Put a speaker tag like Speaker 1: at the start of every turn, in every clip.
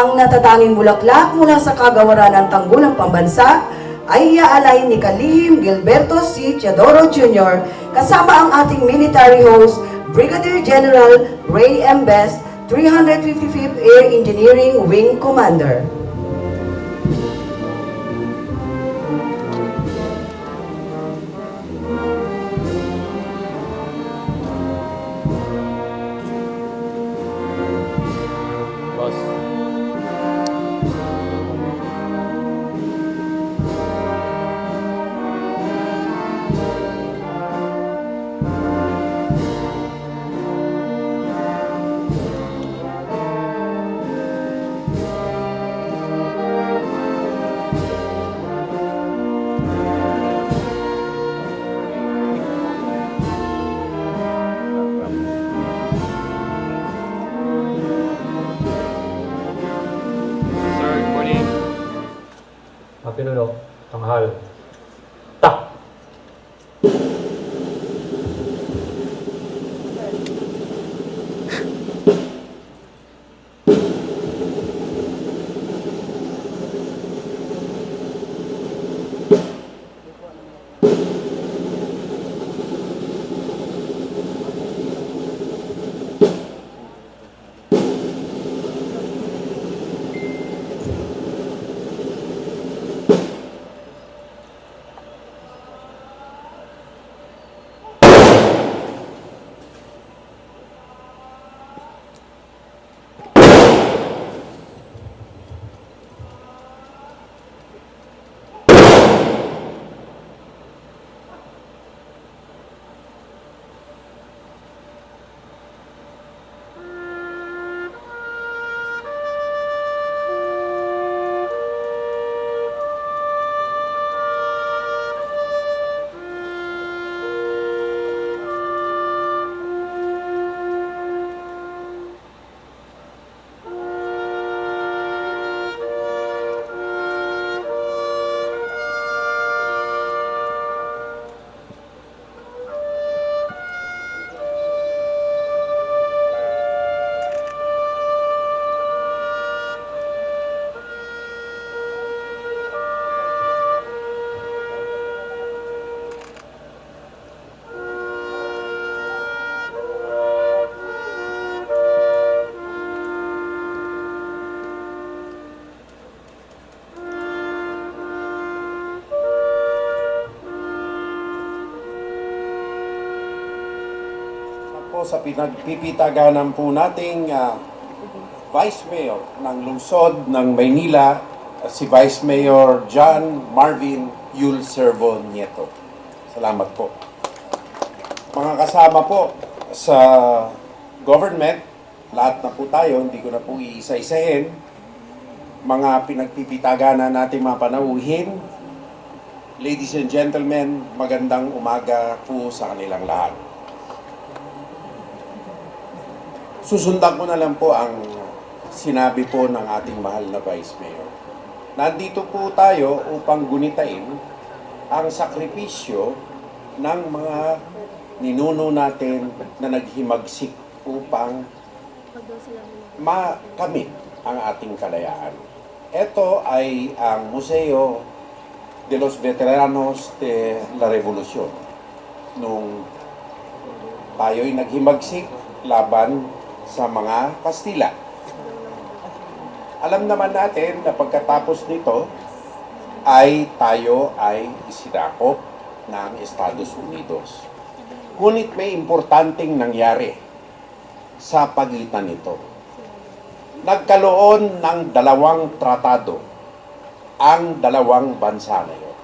Speaker 1: Ang natatanging bulaklak mula sa kagawaran ng Tanggulang Pambansa ay iaalay ni Kalihim Gilberto C. Teodoro Jr. kasama ang ating military host, Brigadier General Ray M. Best, 355th Air Engineering Wing Commander.
Speaker 2: Po sa pinagpipitaganan po nating ah, Vice Mayor ng lungsod ng Maynila, ah, si Vice Mayor John Marvin Yul Servo Nieto. Salamat po. Mga kasama po sa government, lahat na po tayo, hindi ko na po iisa-isahin, mga pinagpipitaganan natin mga panauhin, ladies and gentlemen, magandang umaga po sa kanilang lahat. Susundan ko na lang po ang sinabi po ng ating mahal na Vice Mayor. Nandito po tayo upang gunitain ang sakripisyo ng mga ninuno natin na naghimagsik upang makamit ang ating kalayaan. Ito ay ang Museo de los Veteranos de la Revolución. Nung tayo'y naghimagsik laban sa mga Kastila. Alam naman natin na pagkatapos nito ay tayo ay isinakop ng Estados Unidos. Ngunit may importanteng nangyari sa pagitan nito. Nagkaloon ng dalawang tratado ang dalawang bansa na yun.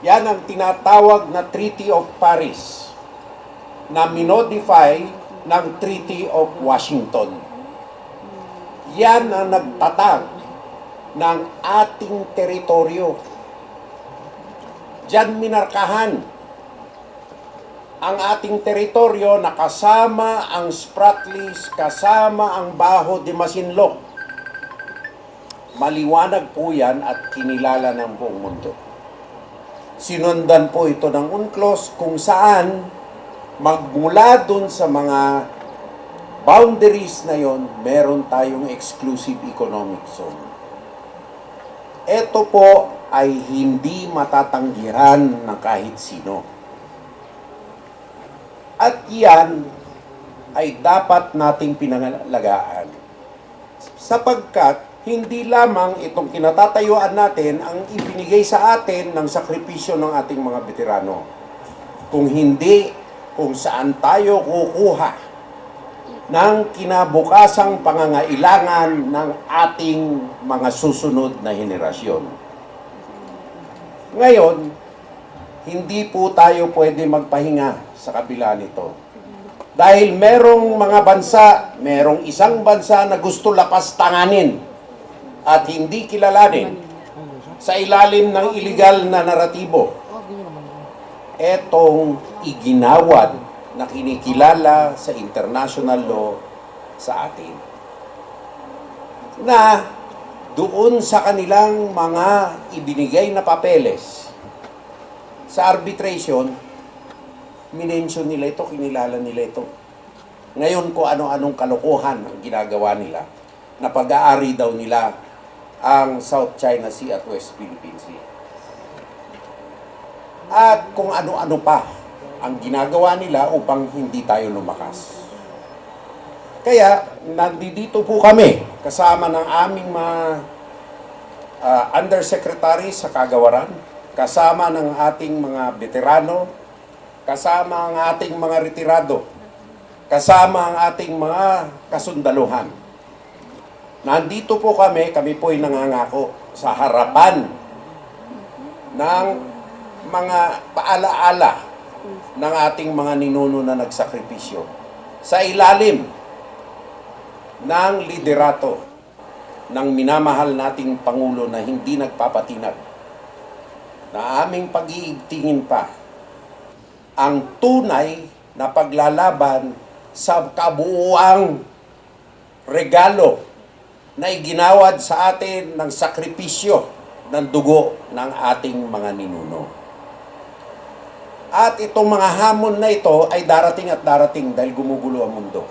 Speaker 2: Yan ang tinatawag na Treaty of Paris na minodify ng Treaty of Washington. Yan ang nagtatag ng ating teritoryo. Diyan minarkahan ang ating teritoryo na kasama ang Spratlys, kasama ang Baho de Masinloc. Maliwanag po yan at kinilala ng buong mundo. Sinundan po ito ng UNCLOS kung saan magmula dun sa mga boundaries na yon, meron tayong exclusive economic zone. Ito po ay hindi matatanggihan ng kahit sino. At yan ay dapat nating pinangalagaan. Sapagkat hindi lamang itong kinatatayuan natin ang ibinigay sa atin ng sakripisyo ng ating mga veterano. Kung hindi, kung saan tayo kukuha ng kinabukasang pangangailangan ng ating mga susunod na henerasyon. Ngayon, hindi po tayo pwede magpahinga sa kabila nito. Dahil merong mga bansa, merong isang bansa na gusto lapas tanganin at hindi kilalanin sa ilalim ng iligal na naratibo. Etong iginawad na kinikilala sa international law sa atin. Na doon sa kanilang mga ibinigay na papeles sa arbitration, minention nila ito, kinilala nila ito. Ngayon ko ano-anong kalokohan ang ginagawa nila na pag-aari daw nila ang South China Sea at West Philippine Sea. At kung ano-ano pa ang ginagawa nila upang hindi tayo lumakas. Kaya, nandito po kami kasama ng aming mga ah, undersecretary sa kagawaran, kasama ng ating mga veterano, kasama ang ating mga retirado, kasama ang ating mga kasundaluhan. Nandito po kami, kami po ay nangangako sa harapan ng mga paalaala ng ating mga ninuno na nagsakripisyo sa ilalim ng liderato ng minamahal nating Pangulo na hindi nagpapatinag na aming pag-iigtingin pa ang tunay na paglalaban sa kabuuang regalo na iginawad sa atin ng sakripisyo ng dugo ng ating mga ninuno. At itong mga hamon na ito ay darating at darating dahil gumugulo ang mundo.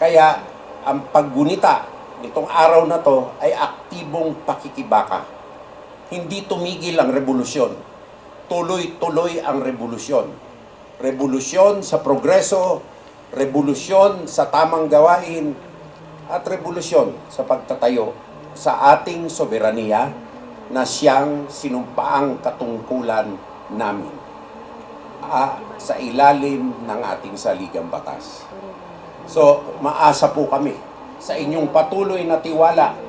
Speaker 2: Kaya ang paggunita nitong araw na to ay aktibong pakikibaka. Hindi tumigil ang revolusyon. Tuloy-tuloy ang revolusyon. Revolusyon sa progreso, revolusyon sa tamang gawain, at revolusyon sa pagtatayo sa ating soberanya na siyang sinumpaang katungkulan namin ah, sa ilalim ng ating saligang batas. So, maasa po kami sa inyong patuloy na tiwala